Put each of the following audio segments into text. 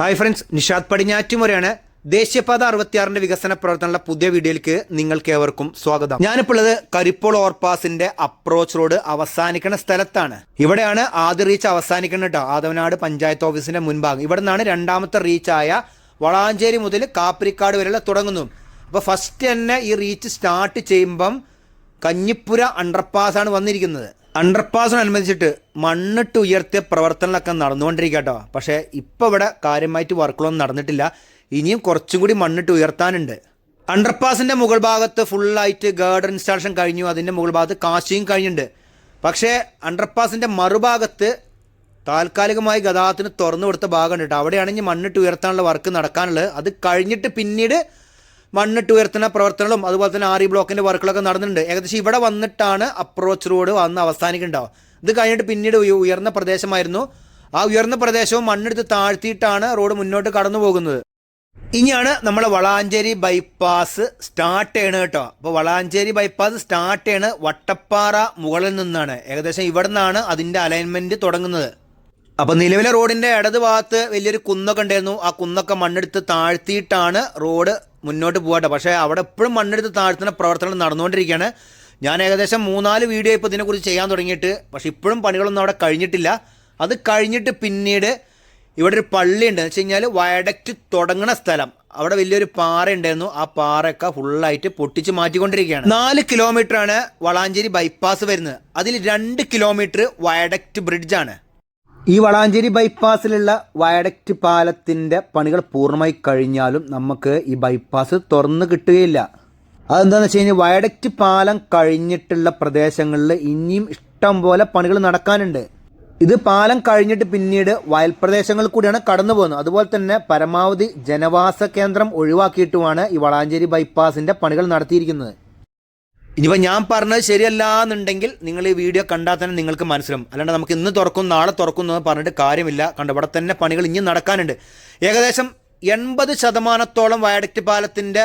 Hi friends Nishad പടിഞ്ഞാറ്റുമുറയാണ് ദേശീയപാത അറുപത്തിയാറിന്റെ വികസന പ്രവർത്തനമുള്ള പുതിയ വീഡിയോയിലേക്ക് നിങ്ങൾക്ക് ഏവർക്കും സ്വാഗതം. ഞാനിപ്പോൾ ഉള്ളത് കരിപ്പോൾ ഓവർപാസിന്റെ അപ്രോച്ച് റോഡ് അവസാനിക്കുന്ന സ്ഥലത്താണ്. ഇവിടെയാണ് ആദ്യ റീച്ച് അവസാനിക്കുന്നത് കേട്ടോ. ആദവനാട് പഞ്ചായത്ത് ഓഫീസിന്റെ മുൻഭാഗം. ഇവിടെ നിന്നാണ് രണ്ടാമത്തെ റീച്ചായ വളാഞ്ചേരി മുതൽ കാപ്പിരിക്കാട് വരെയുള്ള തുടങ്ങുന്നു. അപ്പോൾ ഫസ്റ്റ് തന്നെ ഈ റീച്ച് സ്റ്റാർട്ട് ചെയ്യുമ്പം കഞ്ഞിപ്പുര അണ്ടർപാസ് ആണ് വന്നിരിക്കുന്നത്. അണ്ടർപാസിനനുബന്ധിച്ചിട്ട് മണ്ണിട്ട് ഉയർത്തിയ പ്രവർത്തനങ്ങളൊക്കെ നടന്നുകൊണ്ടിരിക്കുക കേട്ടോ പക്ഷേ ഇപ്പോൾ ഇവിടെ കാര്യമായിട്ട് വർക്കുകളൊന്നും നടന്നിട്ടില്ല. ഇനിയും കുറച്ചും കൂടി മണ്ണിട്ട് ഉയർത്താനുണ്ട്. അണ്ടർപാസിന്റെ മുകൾ ഭാഗത്ത് ഫുള്ളായിട്ട് ഗാർഡൻ ഇൻസ്റ്റാളേഷൻ കഴിഞ്ഞു. അതിന്റെ മുകൾ ഭാഗത്ത് കാശിയും കഴിഞ്ഞിട്ടുണ്ട്. പക്ഷേ അണ്ടർപാസിന്റെ മറുഭാഗത്ത് താൽക്കാലികമായി ഗതാഗതത്തിന് തുറന്നു കൊടുത്ത ഭാഗമുണ്ട് കേട്ടോ. അവിടെയാണ് ഇനി മണ്ണിട്ട് ഉയർത്താനുള്ള വർക്ക് നടക്കാനുള്ളത്. അത് കഴിഞ്ഞിട്ട് പിന്നീട് മണ്ണിട്ട് ഉയർത്തുന്ന പ്രവർത്തനങ്ങളും അതുപോലെ തന്നെ ഇ ബ്ലോക്കിന്റെ വർക്കുകളൊക്കെ നടന്നിട്ടുണ്ട്. ഏകദേശം ഇവിടെ വന്നിട്ടാണ് അപ്രോച്ച് റോഡ് വന്ന് അവസാനിക്കുന്നുണ്ടാവും ഇത് കഴിഞ്ഞിട്ട് പിന്നീട് ഉയർന്ന പ്രദേശമായിരുന്നു. ആ ഉയർന്ന പ്രദേശവും മണ്ണെടുത്ത് താഴ്ത്തിയിട്ടാണ് റോഡ് മുന്നോട്ട് കടന്നു പോകുന്നത്. ഇനിയാണ് നമ്മൾ വളാഞ്ചേരി ബൈപ്പാസ് സ്റ്റാർട്ട് ചെയ്യണത് കേട്ടോ. അപ്പോൾ വളാഞ്ചേരി ബൈപ്പാസ് സ്റ്റാർട്ട് ചെയ്യണ വട്ടപ്പാറ മുകളിൽ നിന്നാണ്. ഏകദേശം ഇവിടെ നിന്നാണ് അതിന്റെ അലൈൻമെന്റ് തുടങ്ങുന്നത്. അപ്പോൾ നിലവിലെ റോഡിന്റെ ഇടത് ഭാഗത്ത് വലിയൊരു കുന്നൊക്കെ ഉണ്ടായിരുന്നു. ആ കുന്നൊക്കെ മണ്ണെടുത്ത് താഴ്ത്തിയിട്ടാണ് റോഡ് മുന്നോട്ട് പോകട്ടെ പക്ഷേ അവിടെ എപ്പോഴും മണ്ണെടുത്ത് താഴ്ത്തുന്ന പ്രവർത്തനങ്ങൾ നടന്നുകൊണ്ടിരിക്കുകയാണ്. ഞാൻ ഏകദേശം മൂന്നാൽ വീഡിയോ ഇപ്പോൾ ഇതിനെക്കുറിച്ച് ചെയ്യാൻ തുടങ്ങിയിട്ട് പക്ഷേ ഇപ്പോഴും പണികളൊന്നും അവിടെ കഴിഞ്ഞിട്ടില്ല. അത് കഴിഞ്ഞിട്ട് പിന്നീട് ഇവിടെ ഒരു പള്ളി ഉണ്ട്. എന്ന് വെച്ച് കഴിഞ്ഞാൽ വയഡക്റ്റ് തുടങ്ങുന്ന സ്ഥലം. അവിടെ വലിയൊരു പാറ ഉണ്ടായിരുന്നു. ആ പാറയൊക്കെ ഫുള്ളായിട്ട് പൊട്ടിച്ച് മാറ്റിക്കൊണ്ടിരിക്കുകയാണ്. നാല് കിലോമീറ്റർ ആണ് വളാഞ്ചേരി ബൈപ്പാസ് വരുന്നത്. അതിൽ രണ്ട് കിലോമീറ്റർ വയഡക്റ്റ് ബ്രിഡ്ജാണ്. ഈ വളാഞ്ചേരി ബൈപ്പാസിലുള്ള വയഡക്റ്റ് പാലത്തിന്റെ പണികൾ പൂർണമായി കഴിഞ്ഞാലും നമുക്ക് ഈ ബൈപ്പാസ് തുറന്നു കിട്ടുകയില്ല. അതെന്താണെന്ന് വെച്ച് കഴിഞ്ഞാൽ വയഡക്റ്റ് പാലം കഴിഞ്ഞിട്ടുള്ള പ്രദേശങ്ങളിൽ ഇനിയും ഇഷ്ടം പോലെ പണികൾ നടക്കാനുണ്ട്. ഇത് പാലം കഴിഞ്ഞിട്ട് പിന്നീട് വയൽ പ്രദേശങ്ങളിൽ കൂടിയാണ് കടന്നു പോകുന്നത്. അതുപോലെ തന്നെ പരമാവധി ജനവാസ കേന്ദ്രം ഒഴിവാക്കിയിട്ടുമാണ് ഈ വളാഞ്ചേരി ബൈപ്പാസിന്റെ പണികൾ നടത്തിയിരിക്കുന്നത്. ഇനിയിപ്പോൾ ഞാൻ പറഞ്ഞത് ശരിയല്ല എന്നുണ്ടെങ്കിൽ നിങ്ങൾ ഈ വീഡിയോ കണ്ടാൽ തന്നെ നിങ്ങൾക്ക് മനസ്സിലാവും. അല്ലാണ്ട് നമുക്ക് ഇന്ന് തുറക്കും നാളെ തുറക്കും എന്ന് പറഞ്ഞിട്ട് കാര്യമില്ല. കണ്ട ഇവിടെ തന്നെ പണികൾ ഇനിയും നടക്കാനുണ്ട്. ഏകദേശം എൺപത് ശതമാനത്തോളം വയഡക്റ്റ് പാലത്തിന്റെ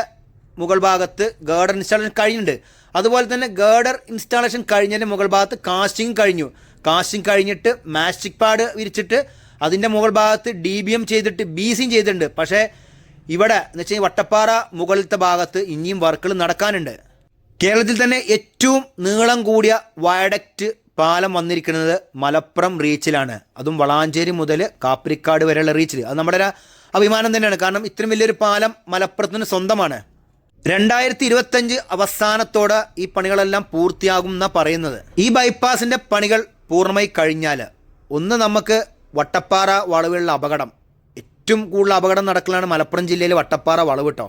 മുകൾ ഭാഗത്ത് ഗേർഡർ ഇൻസ്റ്റാളേഷൻ കഴിഞ്ഞിട്ടുണ്ട്. അതുപോലെ തന്നെ ഗേർഡർ ഇൻസ്റ്റാളേഷൻ കഴിഞ്ഞതിന്റെ മുകൾ ഭാഗത്ത് കാസ്റ്റിംഗ് കഴിഞ്ഞു. കാസ്റ്റിംഗ് കഴിഞ്ഞിട്ട് മാസ്റ്റിക് പാഡ് വിരിച്ചിട്ട് അതിന്റെ മുകൾ ഭാഗത്ത് ഡി ബി എം ചെയ്തിട്ട് ബി സിയും ചെയ്തിട്ടുണ്ട്. പക്ഷേ ഇവിടെ എന്ന് വെച്ചാൽ വട്ടപ്പാറ മുകളിലത്തെ ഭാഗത്ത് ഇനിയും വർക്കുകൾ നടക്കാനുണ്ട്. കേരളത്തിൽ തന്നെ ഏറ്റവും നീളം കൂടിയ വയഡക്റ്റ് പാലം വന്നിരിക്കുന്നത് മലപ്പുറം റീച്ചിലാണ്. അതും വളാഞ്ചേരി മുതൽ കാപ്പിരിക്കാട് വരെയുള്ള റീച്ചിൽ അത് നമ്മുടെ ഒരു അഭിമാനം തന്നെയാണ്. കാരണം ഇത്രയും വലിയൊരു പാലം മലപ്പുറത്തിന് സ്വന്തമാണ്. രണ്ടായിരത്തി ഇരുപത്തഞ്ച് അവസാനത്തോടെ ഈ പണികളെല്ലാം പൂർത്തിയാകും എന്നാണ് പറയുന്നത്. ഈ ബൈപ്പാസിന്റെ പണികൾ പൂർണമായി കഴിഞ്ഞാൽ ഒന്ന് നമുക്ക് വട്ടപ്പാറ വളവിലുള്ള അപകടം. ഏറ്റവും കൂടുതൽ അപകടം നടക്കലാണ് മലപ്പുറം ജില്ലയിൽ വട്ടപ്പാറ വളവ് കേട്ടോ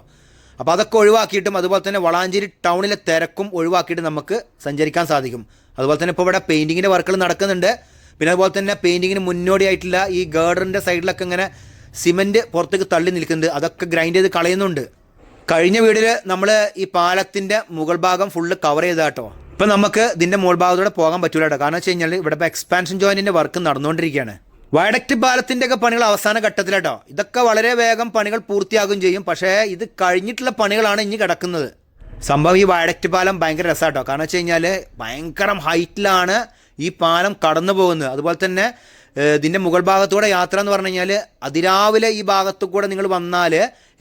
അപ്പോൾ അതൊക്കെ ഒഴിവാക്കിയിട്ടും അതുപോലെ തന്നെ വളാഞ്ചേരി ടൗണിലെ തിരക്കും ഒഴിവാക്കിയിട്ട് നമുക്ക് സഞ്ചരിക്കാൻ സാധിക്കും. അതുപോലെ തന്നെ ഇപ്പോൾ ഇവിടെ പെയിന്റിങ്ങിന്റെ വർക്കുകൾ നടക്കുന്നുണ്ട്. പിന്നെ അതുപോലെ തന്നെ പെയിന്റിങ്ങിന് മുന്നോടിയായിട്ടുള്ള ഈ ഗേർഡറിന്റെ സൈഡിലൊക്കെ ഇങ്ങനെ സിമെന്റ് പുറത്തേക്ക് തള്ളി നിൽക്കുന്നുണ്ട്. അതൊക്കെ ഗ്രൈൻഡ് ചെയ്ത് കളയുന്നുണ്ട്. കഴിഞ്ഞ വീഡിയോയിൽ നമ്മൾ ഈ പാലത്തിന്റെ മുകൾ ഭാഗം ഫുള്ള് കവർ ചെയ്ത കേട്ടോ ഇപ്പം നമുക്ക് ഇതിന്റെ മുകൾ ഭാഗത്തൂടെ പോകാൻ പറ്റൂല കേട്ടോ കാരണം വെച്ച് കഴിഞ്ഞാൽ ഇവിടെ ഇപ്പോൾ എക്സ്പാൻഷൻ ജോയിന്റിന്റെ വർക്ക് നടന്നുകൊണ്ടിരിക്കുകയാണ്. വയഡക്റ്റ് പാലത്തിന്റെ ഒക്കെ പണികൾ അവസാന ഘട്ടത്തിലാട്ടോ. ഇതൊക്കെ വളരെ വേഗം പണികൾ പൂർത്തിയാകും ചെയ്യും. പക്ഷേ ഇത് കഴിഞ്ഞിട്ടുള്ള പണികളാണ് ഇനി കിടക്കുന്നത്. സംഭവം ഈ വയഡക്റ്റ് പാലം ഭയങ്കര രസമാട്ടോ കാരണം വെച്ച് കഴിഞ്ഞാൽ ഭയങ്കര ഹൈറ്റിലാണ് ഈ പാലം കടന്നു പോകുന്നത്. അതുപോലെ തന്നെ ഇതിന്റെ മുകൾ ഭാഗത്തൂടെ യാത്ര എന്ന് പറഞ്ഞു കഴിഞ്ഞാൽ അതിരാവിലെ ഈ ഭാഗത്തു കൂടെ നിങ്ങൾ വന്നാൽ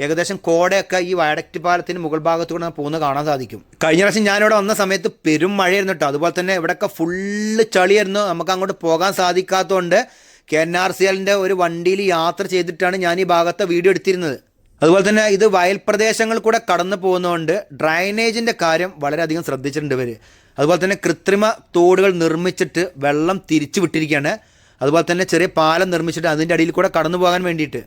ഏകദേശം കോടയൊക്കെ ഈ വയഡക്റ്റ് പാലത്തിന്റെ മുകൾ ഭാഗത്തൂടെ പോകുന്നത് കാണാൻ സാധിക്കും. കഴിഞ്ഞ പ്രാവശ്യം ഞാനിവിടെ വന്ന സമയത്ത് പെരും മഴയായിരുന്നു കേട്ടോ. അതുപോലെ തന്നെ ഇവിടെയൊക്കെ ഫുള്ള് ചളിയായിരുന്നു. നമുക്ക് അങ്ങോട്ട് പോകാൻ സാധിക്കാത്തതുകൊണ്ട് കെ എൻ ആർ സി എല്ലിന്റെ ഒരു വണ്ടിയിൽ യാത്ര ചെയ്തിട്ടാണ് ഞാൻ ഈ ഭാഗത്തെ വീഡിയോ എടുത്തിരുന്നത്. അതുപോലെ തന്നെ ഇത് വയൽ പ്രദേശങ്ങൾ കൂടെ കടന്നു പോകുന്നതുകൊണ്ട് ഡ്രൈനേജിന്റെ കാര്യം വളരെയധികം ശ്രദ്ധിച്ചിട്ടുണ്ട് ഇവർ അതുപോലെ തന്നെ കൃത്രിമ തോടുകൾ നിർമ്മിച്ചിട്ട് വെള്ളം തിരിച്ചു വിട്ടിരിക്കുകയാണ്. അതുപോലെ തന്നെ ചെറിയ പാലം നിർമ്മിച്ചിട്ട് അതിന്റെ അടിയിൽ കൂടെ കടന്നു പോകാൻ വേണ്ടിയിട്ട്.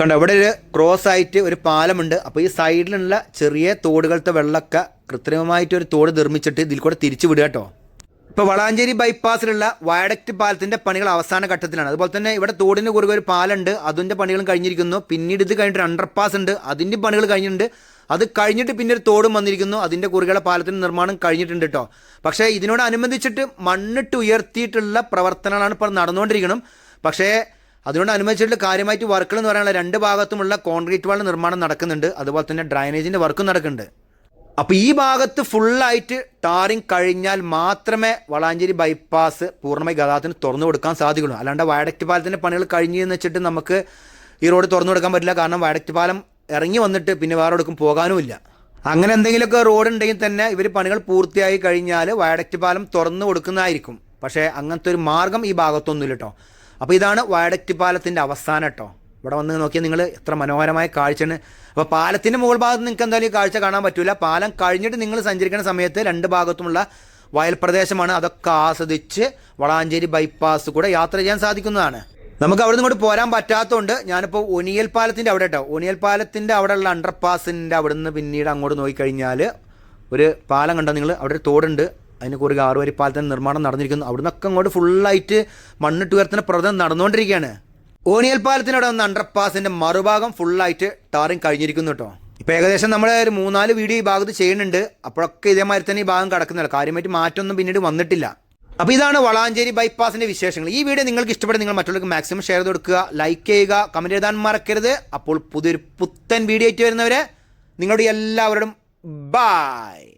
കണ്ട ഇവിടെ ഒരു ക്രോസ് ആയിട്ട് ഒരു പാലമുണ്ട്. അപ്പോൾ ഈ സൈഡിലുള്ള ചെറിയ തോടുകളത്തെ വെള്ളമൊക്കെ കൃത്രിമമായിട്ട് ഒരു തോട് നിർമ്മിച്ചിട്ട് ഇതിൽ കൂടെ തിരിച്ചു വിടുക കേട്ടോ. ഇപ്പോൾ വളാഞ്ചേരി ബൈപ്പാസിലുള്ള വയഡക്റ്റ് പാലത്തിന്റെ പണികൾ അവസാന ഘട്ടത്തിലാണ്. അതുപോലെ തന്നെ ഇവിടെ തോടിന് കുറുകെ ഒരു പാലുണ്ട് അതിന്റെ പണികളും കഴിഞ്ഞിരിക്കുന്നു. പിന്നീട് ഇത് കഴിഞ്ഞിട്ട് അണ്ടർപാസ് ഉണ്ട്. അതിന്റെ പണികൾ കഴിഞ്ഞിട്ടുണ്ട്. അത് കഴിഞ്ഞിട്ട് പിന്നെ ഒരു തോടും വന്നിരിക്കുന്നു. അതിന്റെ കുറുകെയുള്ള പാലത്തിന്റെ നിർമ്മാണം കഴിഞ്ഞിട്ടുണ്ട് കേട്ടോ പക്ഷേ ഇതിനോടനുബന്ധിച്ചിട്ട് മണ്ണിട്ട് ഉയർത്തിയിട്ടുള്ള പ്രവർത്തനങ്ങളാണ് ഇപ്പോൾ നടന്നുകൊണ്ടിരിക്കണം. പക്ഷേ അതിനോടനുബന്ധിച്ചിട്ടുള്ള കാര്യമായിട്ട് വർക്കുകൾ എന്ന് പറയാനുള്ള രണ്ട് ഭാഗത്തുമുള്ള കോൺക്രീറ്റ് വാൾ നിർമ്മാണം നടക്കുന്നുണ്ട്. അതുപോലെ തന്നെ ഡ്രൈനേജിന്റെ വർക്കും നടക്കുന്നുണ്ട്. അപ്പോൾ ഈ ഭാഗത്ത് ഫുള്ളായിട്ട് ടാറിങ് കഴിഞ്ഞാൽ മാത്രമേ വളാഞ്ചേരി ബൈപ്പാസ് പൂർണമായി ഗതാഗതത്തിന് തുറന്നു കൊടുക്കാൻ സാധിക്കുള്ളൂ. അല്ലാണ്ട് വയഡക്റ്റ് പാലത്തിന്റെ പണികൾ കഴിഞ്ഞു എന്ന് വെച്ചിട്ട് നമുക്ക് ഈ റോഡ് തുറന്നു കൊടുക്കാൻ പറ്റില്ല. കാരണം വയഡക്റ്റ് പാലം ഇറങ്ങി വന്നിട്ട് പിന്നെ വേറെ എടുക്കും പോകാനുമില്ല അങ്ങനെ എന്തെങ്കിലുമൊക്കെ റോഡ് ഉണ്ടെങ്കിൽ തന്നെ ഇവർ പണികൾ പൂർത്തിയായി കഴിഞ്ഞാൽ വയഡക്റ്റ് പാലം തുറന്നു കൊടുക്കുന്നതായിരിക്കും. പക്ഷേ അങ്ങനത്തെ ഒരു മാർഗം ഈ ഭാഗത്തൊന്നുമില്ല കേട്ടോ അപ്പോൾ ഇതാണ് വയഡക്റ്റ് പാലത്തിന്റെ അവസാനം കേട്ടോ ഇവിടെ വന്ന് നോക്കിയാൽ നിങ്ങൾ എത്ര മനോഹരമായ കാഴ്ചയാണ്. അപ്പോൾ പാലത്തിന്റെ മുകൾ ഭാഗത്ത് നിങ്ങൾക്ക് എന്തായാലും കാഴ്ച കാണാൻ പറ്റില്ല പാലം കഴിഞ്ഞിട്ട് നിങ്ങൾ സഞ്ചരിക്കുന്ന സമയത്ത് രണ്ട് ഭാഗത്തുമുള്ള വയൽ പ്രദേശമാണ്. അതൊക്കെ ആസ്വദിച്ച് വളാഞ്ചേരി ബൈപ്പാസ് കൂടെ യാത്ര ചെയ്യാൻ സാധിക്കുന്നതാണ്. നമുക്ക് അവിടെ ഇങ്ങോട്ട് പോരാൻ പറ്റാത്തതുകൊണ്ട് ഞാനിപ്പോൾ ഒനിയൽ പാലത്തിന്റെ അവിടെ കേട്ടോ. ഒനിയൽ പാലത്തിന്റെ അവിടെയുള്ള അണ്ടർ പാസിന്റെ അവിടെ നിന്ന് പിന്നീട് അങ്ങോട്ട് നോക്കിക്കഴിഞ്ഞാൽ ഒരു പാലം കണ്ടോ നിങ്ങൾ? അവിടെ ഒരു തോടുണ്ട്. അതിന് കുറുകെ ആറുവരി പാലത്തിന്റെ നിർമ്മാണം നടന്നിരിക്കുന്നു. അവിടെ നിന്നൊക്കെ അങ്ങോട്ട് ഫുള്ളായിട്ട് മണ്ണിട്ട് ഉയർത്തുന്ന പ്രവർത്തനം നടന്നുകൊണ്ടിരിക്കുകയാണ്. ഓണിയൽ പാലത്തിനോട് വന്ന അണ്ടർ പാസിന്റെ മറുഭാഗം ഫുള്ളായിട്ട് ടാറിങ് കഴിഞ്ഞിരിക്കുന്നു കേട്ടോ ഇപ്പോൾ ഏകദേശം നമ്മൾ ഒരു മൂന്നാൽ വീഡിയോ ഈ ഭാഗത്ത് ചെയ്യുന്നുണ്ട്. അപ്പോഴൊക്കെ ഇതേമാതിരി തന്നെ ഈ ഭാഗം കിടക്കുന്നില്ല. കാര്യമായിട്ട് മാറ്റമൊന്നും പിന്നീട് വന്നിട്ടില്ല. അപ്പോൾ ഇതാണ് വളാഞ്ചേരി ബൈപ്പാസിന്റെ വിശേഷങ്ങൾ. ഈ വീഡിയോ നിങ്ങൾക്ക് ഇഷ്ടപ്പെടുന്ന നിങ്ങൾ മറ്റുള്ളവർക്ക് മാക്സിമം ഷെയർ കൊടുക്കുക ലൈക്ക് ചെയ്യുക കമന്റ് എഴുതാൻ മറക്കരുത്. അപ്പോൾ പുതിയൊരു പുത്തൻ വീഡിയോ ആയിട്ട് വരുന്നവരെ നിങ്ങളുടെ എല്ലാവരോടും ബായ്